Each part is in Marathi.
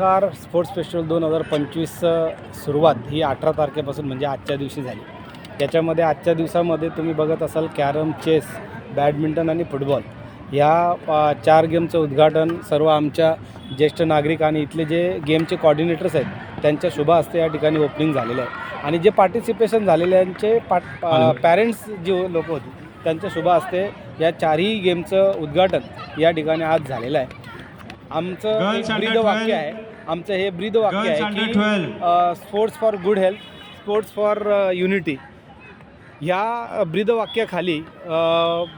सोनकार स्पोर्ट्स फेस्टिवल दोन हजार पंचवीसचं सुरुवात ही अठरा तारखेपासून म्हणजे आजच्या दिवशी झाली. त्याच्यामध्ये आजच्या दिवसामध्ये तुम्ही बघत असाल कॅरम चेस बॅडमिंटन आणि फुटबॉल. ह्या चार गेमचं उद्घाटन सर्व आमच्या ज्येष्ठ नागरिक आणि इथले जे गेमचे कॉर्डिनेटर्स आहेत त्यांच्या शुभ हस्ते या ठिकाणी ओपनिंग झालेलं आहे. आणि जे पार्टिसिपेशन झालेल्यांचे पाट पॅरेंट्स जे लोक होते त्यांच्या शुभ हस्ते या चारही गेमचं उद्घाटन या ठिकाणी आज झालेलं आहे. आमचं एक वाक्य 12. आहे. आमचं हे ब्रीद वाक्य आहे की 12. Sports for good health sports for unity ह्या ब्रीदवाक्याखाली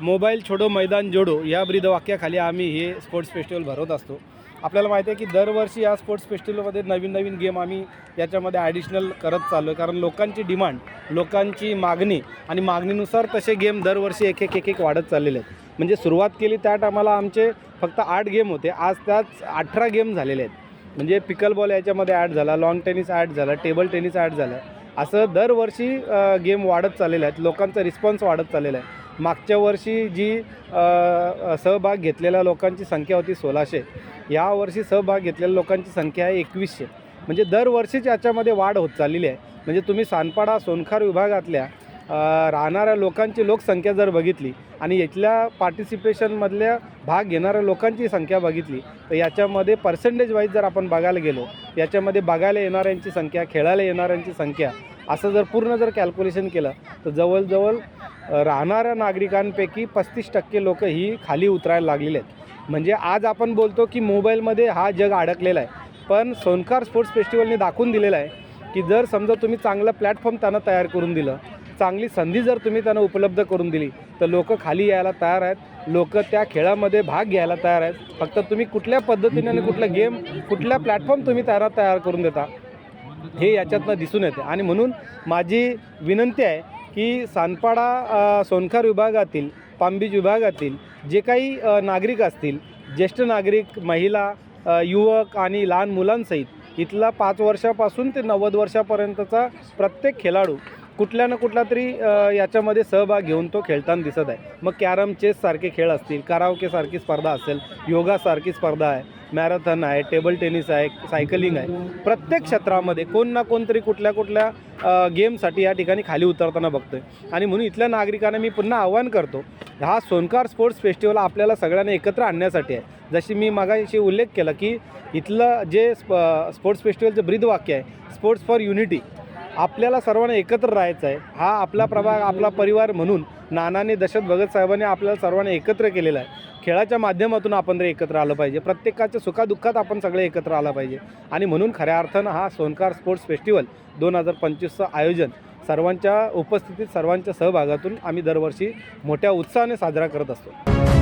मोबाईल छोडो मैदान जोडो या ब्रीदवाक्याखाली आम्ही हे स्पोर्ट्स फेस्टिवल भरवत असतो. आपल्याला माहिती आहे की दरवर्षी या स्पोर्ट्स फेस्टिवलमध्ये नवीन नवीन गेम आम्ही याच्यामध्ये ॲडिशनल करत चाललो आहे कारण लोकांची डिमांड लोकांची मागणी आणि मागणीनुसार तसे गेम दरवर्षी एक एक एक एक वाढत चाललेले आहेत. म्हणजे सुरुवात केली त्या टायमाला आमचे फक्त आठ गेम होते. आज त्याच अठरा गेम झालेले आहेत. म्हणजे पिकल बॉल याच्यामध्ये ॲड झाला लॉन टेनिस ॲड झाला टेबल टेनिस ॲड झालं. असं दरवर्षी गेम वाढत चाललेले आहेत. लोकांचा रिस्पॉन्स वाढत चाललेला आहे. मागच्या वर्षी जी सहभाग घेतलेल्या लोकांची संख्या होती सोळाशे. यावर्षी सहभाग घेतलेल्या लोकांची संख्या आहे एकवीसशे. म्हणजे दरवर्षीच याच्यामध्ये वाढ होत चाललेली आहे. म्हणजे तुम्ही सानपाडा सोनखार विभागातल्या राहणाऱ्या लोकांची लोकसंख्या जर बघितली आणि इथल्या पार्टिसिपेशनमधल्या भाग घेणाऱ्या लोकांची संख्या बघितली तर याच्यामध्ये पर्सेंटेज वाईज जर आपण बघायला गेलो याच्यामध्ये बघायला येणाऱ्यांची संख्या खेळायला येणाऱ्यांची संख्या असं जर पूर्ण जर कॅल्क्युलेशन केलं तर जवळजवळ राहणाऱ्या नागरिकांपैकी पस्तीस टक्के लोक ही खाली उतरायला लागलेले आहेत. म्हणजे आज आपण बोलतो की मोबाईलमध्ये हा जग अडकलेला आहे. पण सोनकार स्पोर्ट्स फेस्टिवलने दाखवून दिलेला आहे की जर समजा तुम्ही चांगलं प्लॅटफॉर्म त्यांना तयार करून दिलं चांगली संधी जर तुम्ही त्यांना उपलब्ध करून दिली तर लोक खाली यायला तयार आहेत. लोक त्या खेळामध्ये भाग घ्यायला तयार आहेत. फक्त तुम्ही कुठल्या पद्धतीने आणि कुठला गेम कुठला प्लॅटफॉर्म तुम्ही त्यांना तयार करून देता हे याच्यातनं दिसून येते. आणि म्हणून माझी विनंती आहे की सानपाडा सोनखार विभागातील पामबीज विभागातील जे काही नागरिक असतील ज्येष्ठ नागरिक महिला युवक आणि लहान मुलांसहित इथला पाच वर्षापासून ते नव्वद वर्षापर्यंतचा प्रत्येक खेळाडू कुठल्या ना कुठला तरी याच्यामध्ये सहभाग घेऊन तो खेळताना दिसत आहे. मग कॅरम चेससारखे खेळ असतील करावकेसारखी स्पर्धा असेल योगासारखी स्पर्धा आहे मॅरेथॉन आहे टेबल टेनिस आहे सायकलिंग आहे प्रत्येक क्षेत्रामध्ये कोण ना कोणतरी कुठल्या कुठल्या गेमसाठी या ठिकाणी खाली उतरताना बघतो आहे आणि म्हणून इथल्या नागरिकांना मी पुन्हा आव्हान करतो हा सोनकार स्पोर्ट्स फेस्टिवल आपल्याला सगळ्यांना एकत्र आणण्यासाठी आहे. जशी मी मागाशी उल्लेख केला की इथलं जे स्प स्पोर्ट्स फेस्टिवलचं ब्रीदवाक्य आहे स्पोर्ट्स फॉर युनिटी. आपल्याला सर्वांना एकत्र राहायचं आहे. हा आपला प्रभाग आपला परिवार म्हणून नानाने दशरथ भगत साहेबांनी आपल्याला सर्वांना एकत्र केलेलं आहे. खेळाच्या माध्यमातून आपण ते एकत्र आलं पाहिजे. प्रत्येकाच्या सुखादुःखात आपण सगळे एकत्र आलं पाहिजे. आणि म्हणून खऱ्या अर्थानं हा सोनकार स्पोर्ट्स फेस्टिवल दोन हजार पंचवीसचं आयोजन सर्वांच्या उपस्थितीत सर्वांच्या सहभागातून आम्ही दरवर्षी मोठ्या उत्साहाने साजरा करत असतो.